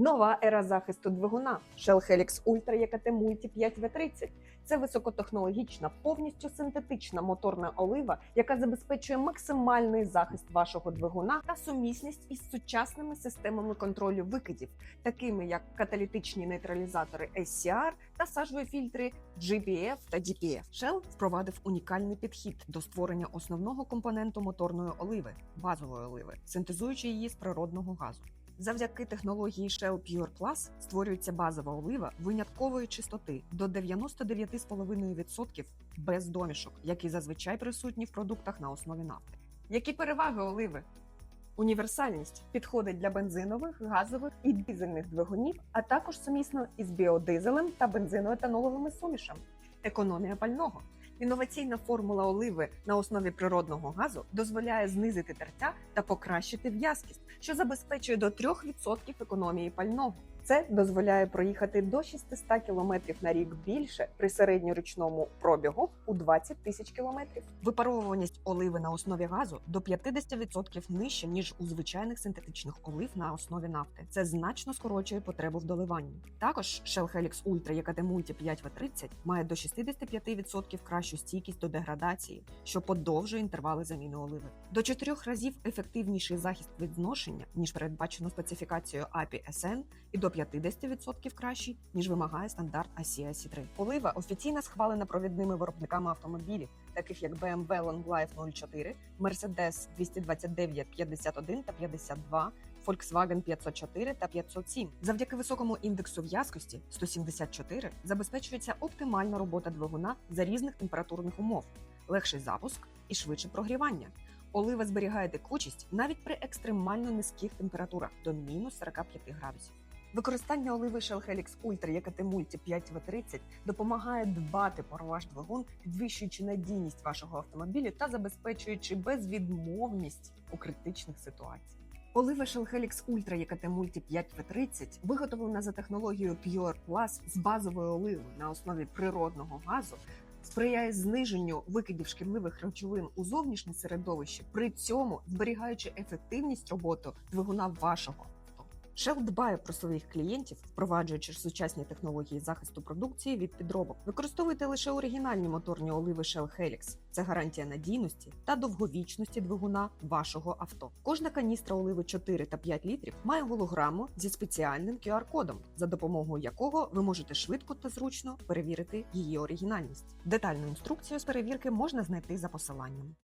Нова ера захисту двигуна Shell Helix Ultra EKT Multi 5V30. Це високотехнологічна, повністю синтетична моторна олива, яка забезпечує максимальний захист вашого двигуна та сумісність із сучасними системами контролю викидів, такими як каталітичні нейтралізатори SCR та сажові фільтри GPF та DPF. Shell впровадив унікальний підхід до створення основного компоненту моторної оливи базової оливи, синтезуючи її з природного газу. Завдяки технології Shell Pure Plus створюється базова олива виняткової чистоти до 99,5% без домішок, які зазвичай присутні в продуктах на основі нафти. Які переваги оливи? Універсальність підходить для бензинових, газових і дизельних двигунів, а також сумісно із біодизелем та бензиноетаноловими сумішами. Економія пального. Інноваційна формула оливи на основі природного газу дозволяє знизити тертя та покращити в'язкість, що забезпечує до 3% економії пального. Це дозволяє проїхати до 600 км на рік більше при середньорічному пробігу у 20 тисяч кілометрів. Випаровуваність оливи на основі газу до 50% нижче ніж у звичайних синтетичних олив на основі нафти. Це значно скорочує потребу в доливанні. Також Shell Helix Ultra EKT Multi 5V30 має до 65% кращу стійкість до деградації, що подовжує інтервали заміни оливи. До 4 разів ефективніший захист від зношення ніж передбачено специфікацією API SN і до 50% кращий, ніж вимагає стандарт ACI 3 Олива офіційно схвалена провідними виробниками автомобілів, таких як BMW Long Life 04, Mercedes 229 51 та 52, Volkswagen 504 та 507. Завдяки високому індексу в'язкості 174 забезпечується оптимальна робота двигуна за різних температурних умов, легший запуск і швидше прогрівання. Олива зберігає текучість навіть при екстремально низьких температурах до мінус 45 градусів. Використання оливи Shell Helix Ultra EKT Multi 5V30 допомагає дбати про ваш двигун, підвищуючи надійність вашого автомобіля та забезпечуючи безвідмовність у критичних ситуаціях. Олива Shell Helix Ultra EKT Multi 5V30 виготовлена за технологією Pure Plus з базовою оливою на основі природного газу, сприяє зниженню викидів шкідливих речовин у зовнішнє середовище, при цьому зберігаючи ефективність роботи двигуна вашого. Shell дбає про своїх клієнтів, впроваджуючи сучасні технології захисту продукції від підробок. Використовуйте лише оригінальні моторні оливи Shell Helix. Це гарантія надійності та довговічності двигуна вашого авто. Кожна каністра оливи 4 та 5 літрів має голограму зі спеціальним QR-кодом, за допомогою якого ви можете швидко та зручно перевірити її оригінальність. Детальну інструкцію з перевірки можна знайти за посиланням.